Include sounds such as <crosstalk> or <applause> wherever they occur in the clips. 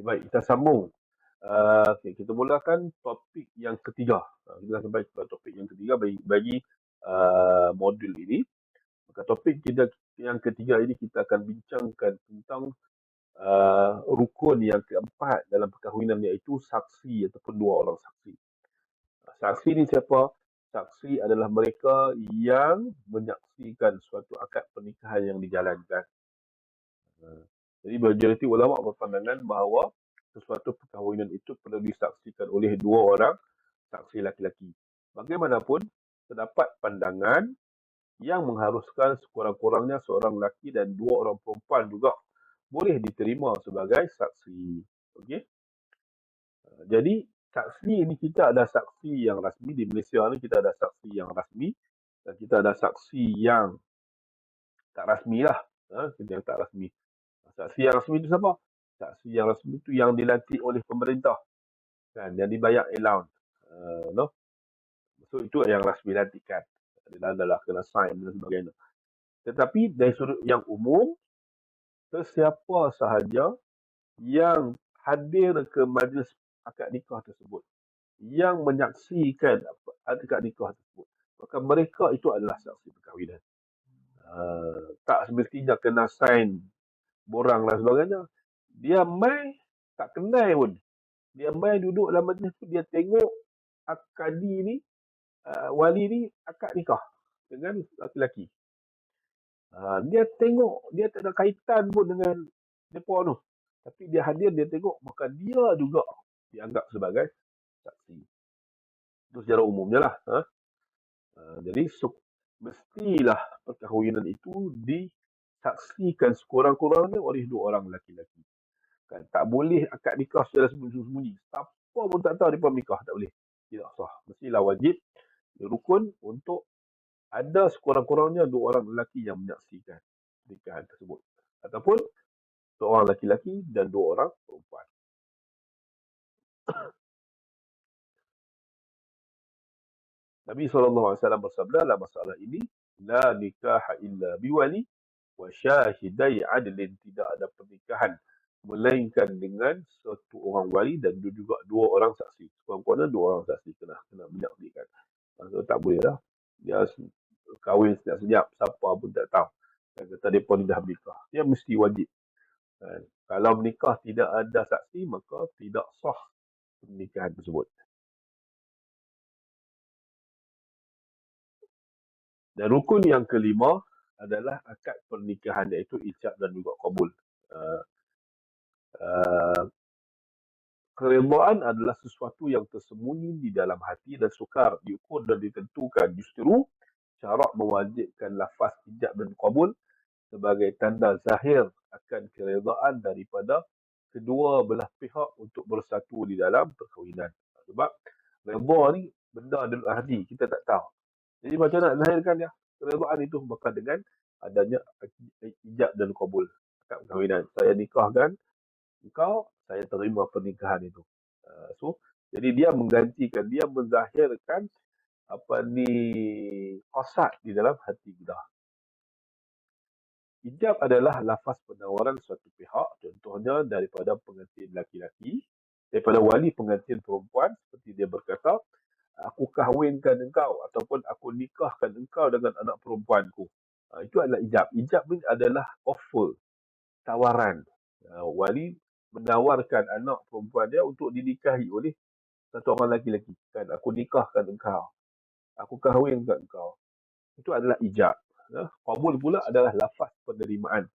Okay, baik, kita sambung. Uh, okay, kita mulakan topik yang ketiga. Uh, kita sampai ke topik yang ketiga bagi, bagi uh, modul ini. Maka topik kita yang ketiga ini kita akan bincangkan tentang uh, rukun yang keempat dalam perkahwinan iaitu saksi ataupun dua orang saksi. Saksi ini siapa? Saksi adalah mereka yang menyaksikan suatu akad pernikahan yang dijalankan. Uh, jadi majoriti ulama berpandangan bahawa sesuatu perkahwinan itu perlu disaksikan oleh dua orang saksi laki-laki. Bagaimanapun, terdapat pandangan yang mengharuskan sekurang-kurangnya seorang lelaki dan dua orang perempuan juga boleh diterima sebagai saksi. Okey. Uh, jadi, saksi ini kita ada saksi yang rasmi di Malaysia ni kita ada saksi yang rasmi dan kita ada saksi yang tak rasmi lah. Ha, yang tak rasmi. Saksi yang rasmi itu siapa? Saksi yang rasmi itu yang dilantik oleh pemerintah. Kan, yang dibayar allowance. Uh, no? So, itu yang rasmi lantikan. Dia adalah kena sign dan sebagainya. Tetapi dari sudut yang umum, sesiapa sahaja yang hadir ke majlis akad nikah tersebut, yang menyaksikan akad nikah tersebut, maka mereka itu adalah saksi perkahwinan. Uh, tak semestinya kena sign borang dan sebagainya. Dia mai tak kenal pun. Dia mai duduk dalam majlis tu dia tengok akadi ni uh, wali ni akad nikah dengan laki-laki. Uh, dia tengok dia tak ada kaitan pun dengan depa tu. Tapi dia hadir dia tengok maka dia juga dianggap sebagai saksi. Itu secara umumnya lah. Ha? Uh, jadi so, mestilah perkahwinan itu di saksikan sekurang-kurangnya oleh dua orang lelaki-lelaki. Kan? Tak boleh akad nikah secara sembunyi-sembunyi. Siapa pun tak tahu mereka menikah. Tak boleh. Tidak sah. Mestilah wajib rukun untuk ada sekurang-kurangnya dua orang lelaki yang menyaksikan pernikahan tersebut. Ataupun seorang lelaki-lelaki dan dua orang perempuan. Nabi SAW bersabda dalam masalah ini, La nikah illa biwali wa syahidai adlin tidak ada pernikahan melainkan dengan satu orang wali dan juga dua orang saksi. Kurang-kurangnya dua orang saksi kena kena menyaksikan. Maksudnya tak boleh lah. Dia kahwin senyap-senyap, siapa pun tak tahu. Dan kata dia pun dah menikah. Dia mesti wajib. Dan kalau menikah tidak ada saksi, maka tidak sah pernikahan tersebut. Dan rukun yang kelima adalah akad pernikahan iaitu ijab dan juga kabul. Uh, uh, adalah sesuatu yang tersembunyi di dalam hati dan sukar diukur dan ditentukan. Justru cara mewajibkan lafaz ijab dan kabul sebagai tanda zahir akan keredaan daripada kedua belah pihak untuk bersatu di dalam perkahwinan. Sebab redha ni benda dalam hati, kita tak tahu. Jadi macam nak lahirkan dia? Keredaan itu bukan dengan adanya ijab dan kabul akad perkahwinan. Saya nikahkan engkau, saya terima pernikahan itu. Uh, so, jadi dia menggantikan, dia menzahirkan apa ni qasad di dalam hati kita. Ijab adalah lafaz penawaran suatu pihak, contohnya daripada pengantin laki-laki, daripada wali pengantin perempuan, seperti dia berkata, kahwinkan engkau ataupun aku nikahkan engkau dengan anak perempuanku. Uh, itu adalah ijab. Ijab ini adalah offer, tawaran. Uh, wali menawarkan anak perempuan dia untuk dinikahi oleh satu orang lelaki-lelaki. Kan, aku nikahkan engkau. Aku kahwinkan engkau. Itu adalah ijab. Uh, kabul pula adalah lafaz penerimaan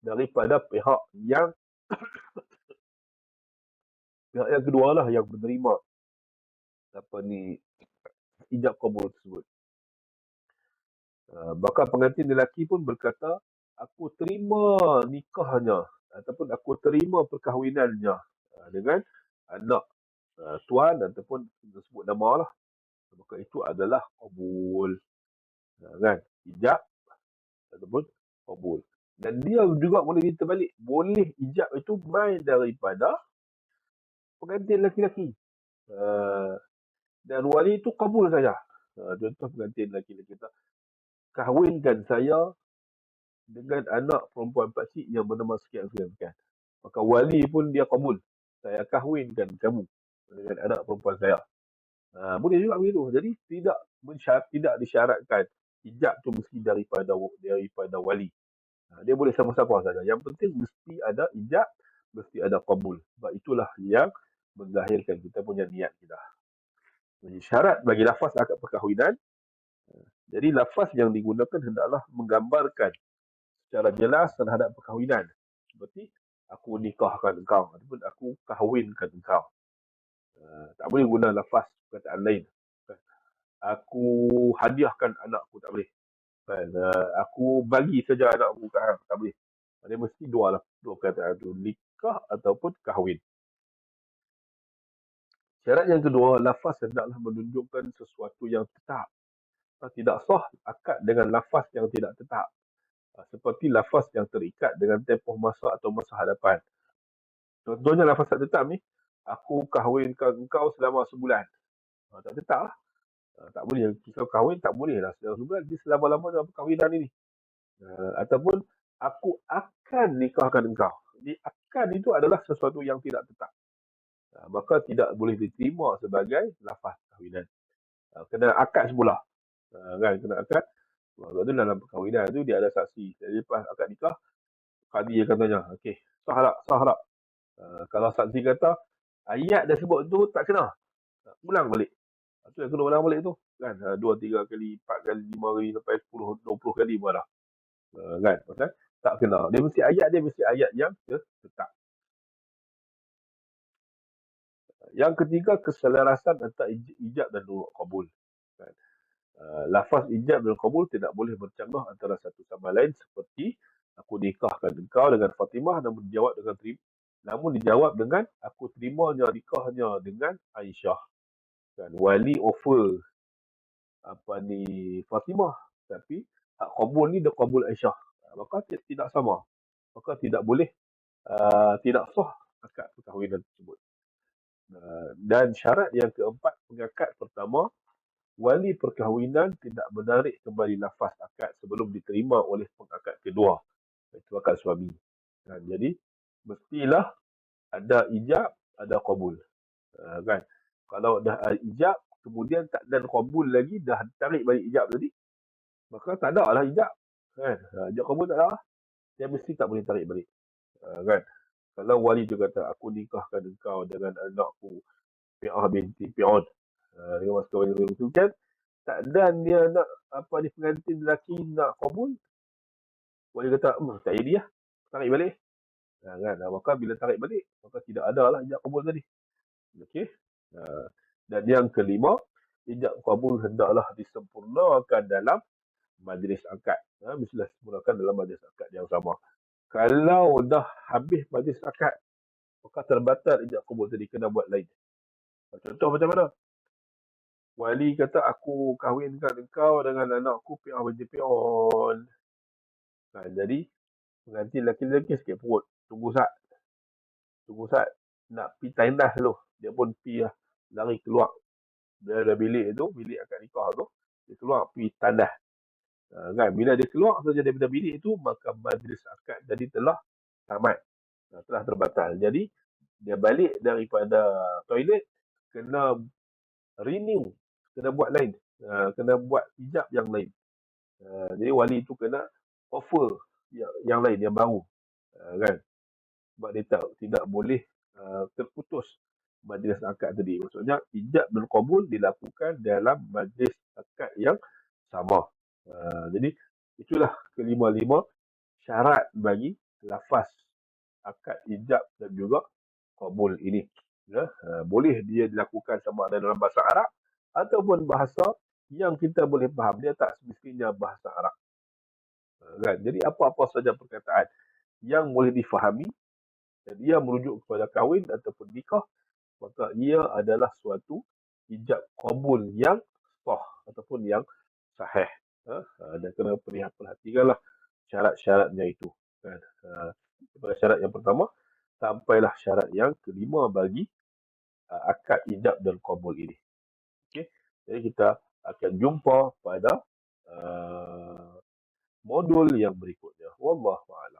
daripada pihak yang <coughs> pihak yang kedua lah yang menerima apa ni ijab kabul tersebut. Uh, bahkan pengantin lelaki pun berkata, aku terima nikahnya ataupun aku terima perkahwinannya uh, dengan anak uh, tuan ataupun sebut nama lah. Maka itu adalah kabul. Uh, kan? Ijab ataupun kabul. Dan dia juga boleh diterbalik. Boleh ijab itu main daripada pengantin lelaki-lelaki. Uh, dan wali itu kabul saja. Uh, contoh pengantin lelaki-lelaki kita. Kahwinkan saya dengan anak perempuan pakcik yang bernama sekian-sekian. Maka wali pun dia kabul. saya kahwinkan kamu dengan anak perempuan saya. Ha, boleh juga begitu. Jadi tidak mensyarat, tidak disyaratkan hijab tu mesti daripada daripada wali. Ha, dia boleh sama-sama saja. Yang penting mesti ada hijab, mesti ada kabul. Sebab itulah yang menzahirkan kita punya niat kita. Syarat bagi lafaz akad perkahwinan. Ha, jadi lafaz yang digunakan hendaklah menggambarkan secara jelas terhadap perkahwinan. Seperti aku nikahkan engkau ataupun aku kahwinkan engkau. Uh, tak boleh guna lafaz perkataan lain. Aku hadiahkan anakku tak boleh. Uh, aku bagi saja anakku ke tak boleh. Dia mesti dua lah. Dua perkataan itu. Nikah ataupun kahwin. Syarat yang kedua, lafaz hendaklah menunjukkan sesuatu yang tetap. Tidak sah akad dengan lafaz yang tidak tetap. Seperti lafaz yang terikat dengan tempoh masa atau masa hadapan. Contohnya lafaz tak tetap ni, aku kahwinkan engkau selama sebulan. Ha, tak tetap lah. Ha, tak boleh. Jika kahwin, tak boleh lah selama sebulan. Dia selama-lamanya perkahwinan ini. Ataupun, aku akan nikahkan engkau. Jadi, akan itu adalah sesuatu yang tidak tetap. Ha, maka tidak boleh diterima sebagai lafaz kahwinan. Ha, kena akad semula. Ha, kan? Kena akad. Sebab tu dalam perkahwinan tu dia ada saksi. Jadi lepas akad nikah, kadi akan tanya, okey, sah tak? Sah tak? Kalau saksi kata, ayat dah sebut tu tak kena. Ulang balik. Uh, tu yang kena ulang balik tu. Kan? Dua, tiga kali, empat kali, lima kali, sampai sepuluh, dua puluh kali pun dah. Kan? Pasal tak kena. Dia mesti ayat dia mesti ayat yang tetap. Yang ketiga, keselarasan antara ijab dan nurut kabul. Kan? Uh, lafaz ijab dan kabul tidak boleh bercanggah antara satu sama lain seperti aku nikahkan engkau dengan Fatimah namun dijawab dengan terima namun dijawab dengan aku terimanya nikahnya dengan Aisyah. Kan wali offer apa ni Fatimah tapi hak kabul ni dia kabul Aisyah. Maka tidak sama. Maka tidak boleh uh, tidak sah akad perkahwinan tersebut. Uh, dan syarat yang keempat pengakad pertama wali perkahwinan tidak menarik kembali lafaz akad sebelum diterima oleh pengakad kedua. Itu akad suami. Kan? Jadi mestilah ada ijab, ada kabul. Uh, kan? Kalau dah ijab, kemudian tak ada kabul lagi, dah tarik balik ijab tadi, maka tak ada lah ijab. Kan? Uh, ijab kabul tak ada lah. Dia mesti tak boleh tarik balik. Uh, kan? Kalau wali tu kata, aku nikahkan engkau dengan anakku, Pi'ah binti Pi'on. Uh, dengan mas kawin itu kan, tak ada dia nak, apa ni, pengantin lelaki nak kabul. Wali kata, hmm, tak jadi lah. Tarik balik. Ha, kan? Maka bila tarik balik, maka tidak ada lah ijab kabul tadi. Okey. Ha. Dan yang kelima, ijab kabul hendaklah disempurnakan dalam majlis akad. Ha, mestilah disempurnakan dalam majlis akad yang sama. Kalau dah habis majlis akad, maka terbatal ijab kabul tadi kena buat lain. Contoh macam mana? Wali kata aku kahwinkan engkau dengan anakku pion binti pion. Ha, jadi pengantin lelaki-lelaki sikit perut. Tunggu saat tunggu saat nak pi tandas dulu. Dia pun pi lah. Lari keluar. Ada bilik tu bilik akad nikah tu. Dia keluar pi tandas uh, kan? Bila dia keluar saja daripada bilik itu maka majlis akad jadi telah tamat. Uh, telah terbatal. Jadi dia balik daripada toilet kena renew kena buat lain. Uh, kena buat hijab yang lain. Uh, jadi wali itu kena offer yang, yang lain yang baru. Uh, kan? Sebab dia tak, tidak boleh uh, terputus majlis akad tadi. Maksudnya ijab dan kabul dilakukan dalam majlis akad yang sama. Uh, jadi itulah kelima-lima syarat bagi lafaz akad ijab dan juga kabul ini. Ya, uh, boleh dia dilakukan sama ada dalam bahasa Arab ataupun bahasa yang kita boleh faham. Dia tak semestinya bahasa Arab. Uh, kan? Jadi apa-apa saja perkataan yang boleh difahami dan ia merujuk kepada kahwin ataupun nikah maka ia adalah suatu ijab kabul yang sah ataupun yang sahih ha? ha dan kena perhatikanlah syarat-syaratnya itu kan? Daripada syarat yang pertama sampailah syarat yang kelima bagi akad ijab dan kabul ini. Okey? Jadi kita akan jumpa pada uh, modul yang berikutnya. Wallahu a'lam